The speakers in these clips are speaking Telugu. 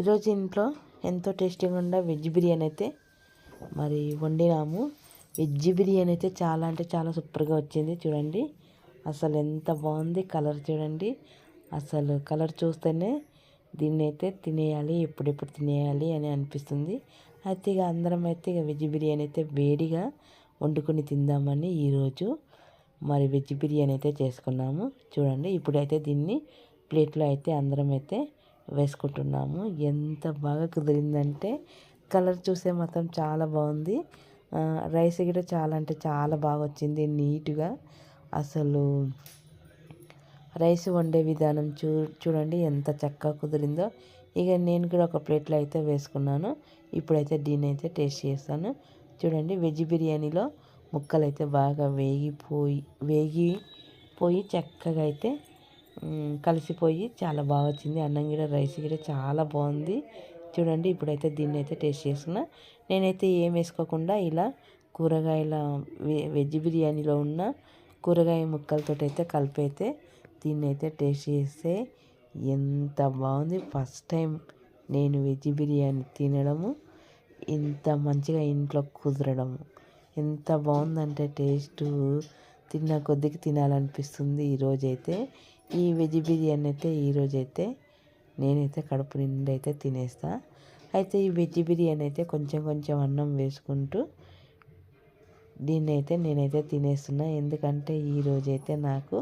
ఈరోజు ఇంట్లో ఎంతో టేస్టీగా ఉండే వెజ్ బిర్యానీ అయితే మరి వండినాము. వెజ్ బిర్యానీ అయితే చాలా అంటే చాలా సూపర్గా వచ్చింది చూడండి. అసలు ఎంత బాగుంది కలర్ చూడండి. అసలు కలర్ చూస్తేనే దీన్ని అయితే తినేయాలి ఎప్పుడెప్పుడు తినేయాలి అని అనిపిస్తుంది. అయితే ఇక అందరం అయితే ఇక వెజ్ బిర్యానీ అయితే వేడిగా వండుకొని తిందామని ఈరోజు మరి వెజ్ బిర్యానీ అయితే చేసుకున్నాము. చూడండి ఇప్పుడైతే దీన్ని ప్లేట్లో అయితే అందరం అయితే వేసుకుంటున్నాము. ఎంత బాగా కుదిరిందంటే కలర్ చూసే మాత్రం చాలా బాగుంది. రైస్ కూడా చాలా అంటే చాలా బాగా వచ్చింది నీట్గా. అసలు రైస్ వండే విధానం చూ చూడండి ఎంత చక్కగా కుదిరిందో. ఇక నేను కూడా ఒక ప్లేట్లో అయితే వేసుకున్నాను. ఇప్పుడైతే దీన్ని అయితే టేస్ట్ చేస్తాను. చూడండి వెజ్ బిర్యానీలో ముక్కలు అయితే బాగా వేగిపోయి వేగిపోయి చక్కగా అయితే కలిసిపోయి చాలా బాగా వచ్చింది. అన్నం కూడా రైస్ కూడా చాలా బాగుంది. చూడండి ఇప్పుడైతే దీన్ని అయితే టేస్ట్ చేస్తున్నా. నేనైతే ఏం వేసుకోకుండా ఇలా కూరగాయల వెజ్ బిర్యానీలో ఉన్న కూరగాయ ముక్కలతో అయితే కలిపి అయితే దీన్ని అయితే టేస్ట్ చేస్తే ఎంత బాగుంది. ఫస్ట్ టైం నేను వెజ్ బిర్యానీ తినడము ఇంత మంచిగా ఇంట్లో కుదరడము. ఎంత బాగుందంటే టేస్టు. తిన్న కొద్దికి తినాలనిపిస్తుంది ఈరోజైతే. ఈ వెజ్ బిర్యానీ అయితే ఈరోజు అయితే నేనైతే కడుపు నిండా అయితే తినేస్తా. అయితే ఈ వెజ్ బిర్యానీ అయితే కొంచెం కొంచెం అన్నం వేసుకుంటూ దీన్ని అయితే నేనైతే తినేస్తున్నా. ఎందుకంటే ఈరోజైతే నాకు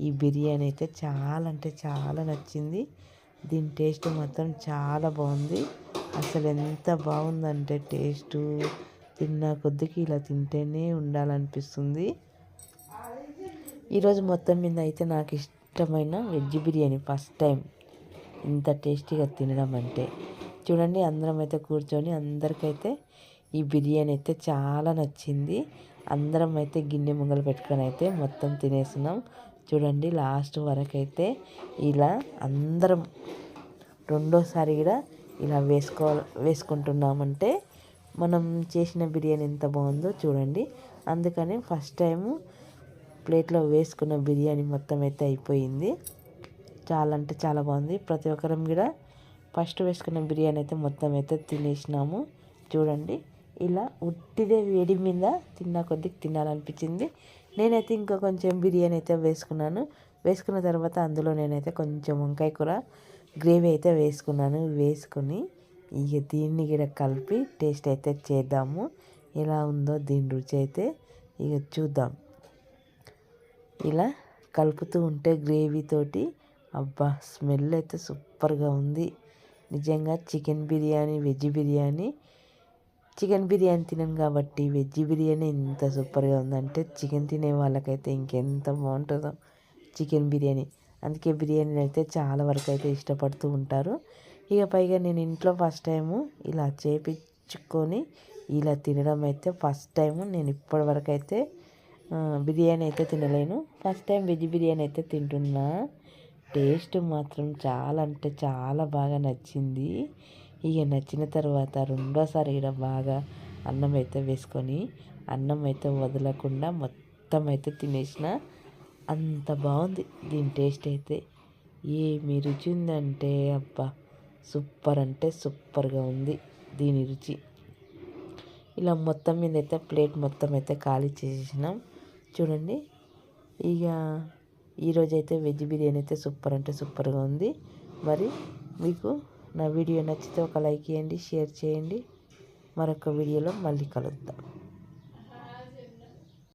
ఈ బిర్యానీ అయితే చాలా అంటే చాలా నచ్చింది. దీని టేస్ట్ మాత్రం చాలా బాగుంది. అసలు ఎంత బాగుందంటే టేస్టు. తిన్న కొద్దికి ఇలా తింటేనే ఉండాలనిపిస్తుంది. ఈరోజు మొత్తం మీద అయితే నాకు ఇష్టం ఇష్టమైన వెజ్ బిర్యానీ ఫస్ట్ టైం. ఇంత టేస్టీగా తినడం అంటే. చూడండి అందరం అయితే కూర్చొని అందరికైతే ఈ బిర్యానీ అయితే చాలా నచ్చింది. అందరం అయితే గిన్నె ముంగలు పెట్టుకొని అయితే మొత్తం తినేసినాం. చూడండి లాస్ట్ వరకు అయితే ఇలా అందరం రెండోసారి కూడా ఇలా వేసుకో వేసుకుంటున్నామంటే మనం చేసిన బిర్యానీ ఎంత బాగుందో చూడండి. అందుకని ఫస్ట్ టైము ప్లేట్లో వేసుకున్న బిర్యానీ మొత్తం అయితే అయిపోయింది. చాలా అంటే చాలా బాగుంది. ప్రతి ఒక్కరం కూడా ఫస్ట్ వేసుకున్న బిర్యానీ అయితే మొత్తం అయితే తినేసినాము. చూడండి ఇలా ఉట్టిదే వేడి మీద తిన్న కొద్దిగా తినాలనిపించింది. నేనైతే ఇంకా కొంచెం బిర్యానీ అయితే వేసుకున్నాను. వేసుకున్న తర్వాత అందులో నేనైతే కొంచెం వంకాయ కూర గ్రేవీ అయితే వేసుకున్నాను. వేసుకుని ఇక దీన్ని కూడా కలిపి టేస్ట్ అయితే చేద్దాము. ఎలా ఉందో దీని రుచి అయితే ఇక చూద్దాం. ఇలా కలుపుతూ ఉంటే గ్రేవీతోటి అబ్బా స్మెల్ అయితే సూపర్గా ఉంది. నిజంగా chicken biryani veg biryani chicken biryani తినను కాబట్టి వెజ్ బిర్యానీ ఎంత సూపర్గా ఉందంటే చికెన్ తినే వాళ్ళకైతే ఇంకెంత బాగుంటుందో చికెన్ బిర్యానీ. అందుకే బిర్యానీ అయితే చాలా వరకు అయితే ఇష్టపడుతూ ఉంటారు. ఇక పైగా నేను ఇంట్లో ఫస్ట్ టైము ఇలా చేపించుకొని ఇలా తినడం అయితే ఫస్ట్ టైము నేను ఇప్పటివరకు అయితే బిర్యానీ అయితే తినలేను. ఫస్ట్ టైం వెజ్ బిర్యానీ అయితే తింటున్నా. టేస్ట్ మాత్రం చాలా అంటే చాలా బాగా నచ్చింది. ఇక నచ్చిన తర్వాత రెండోసారి ఇక్కడ బాగా అన్నం అయితే వేసుకొని అన్నం అయితే వదలకుండా మొత్తం అయితే తినేసిన. అంత బాగుంది దీని టేస్ట్ అయితే. ఏమి రుచి ఉందంటే అబ్బా సూపర్ అంటే సూపర్గా ఉంది దీని రుచి. ఇలా మొత్తం మీద అయితే ప్లేట్ మొత్తం అయితే ఖాళీ చేసేసినాం. చూడండి. ఇక ఈరోజైతే వెజ్ బిర్యానీ అయితే సూపర్ అంటే సూపర్గా ఉంది. మరి మీకు నా వీడియో నచ్చితే ఒక లైక్ చేయండి షేర్ చేయండి. మరొక వీడియోలో మళ్ళీ కలుద్దాం.